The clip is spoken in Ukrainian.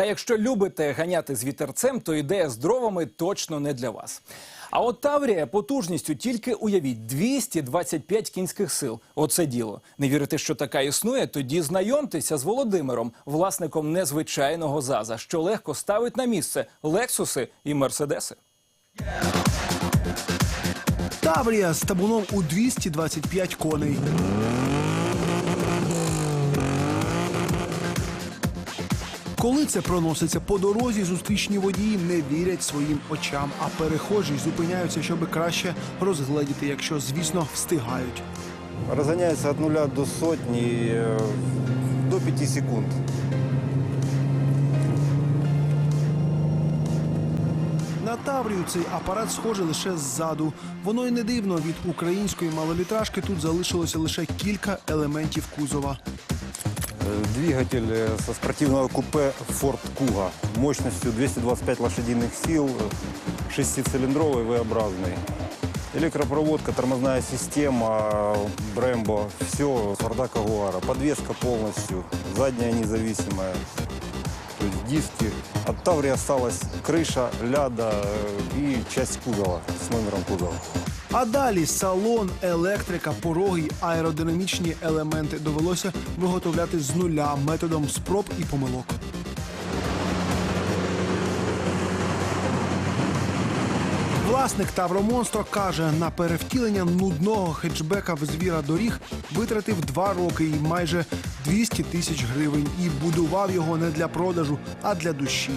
Та якщо любите ганяти з вітерцем, то ідея з дровами точно не для вас. А от Таврія потужністю тільки уявіть 225 кінських сил. Оце діло. Не вірите, що така існує? Тоді знайомтеся з Володимиром, власником незвичайного ЗАЗа, що легко ставить на місце лексуси і мерседеси. Таврія з табуном у 225 коней. Коли це проноситься по дорозі, зустрічні водії не вірять своїм очам, а перехожі зупиняються, щоб краще розгледіти, якщо, звісно, встигають. Разгоняется от нуля до сотни э, до 5 секунд. На Таврію цей апарат схожий лише ззаду. Воно й не дивно. Від української малолітражки тут залишилося лише кілька елементів кузова. Э, Двигатель э, со спортивного купе Ford Kuga мощностью 225 лошадиных сил, э, шестицилиндровый V-образный. Электропроводка, тормозная система, Brembo, все, Форда Кагуара. Подвеска полностью, задняя независимая. То есть диски. От Таври осталась крыша, ляда э, и часть кузова с номером кузова. А далі салон, електрика, пороги, аеродинамічні елементи довелося виготовляти з нуля методом спроб і помилок. Власник Тавромонстро каже, на перевтілення нудного хетчбека в звіра доріг витратив два роки і майже 200 тисяч гривень і будував його не для продажу, а для душі.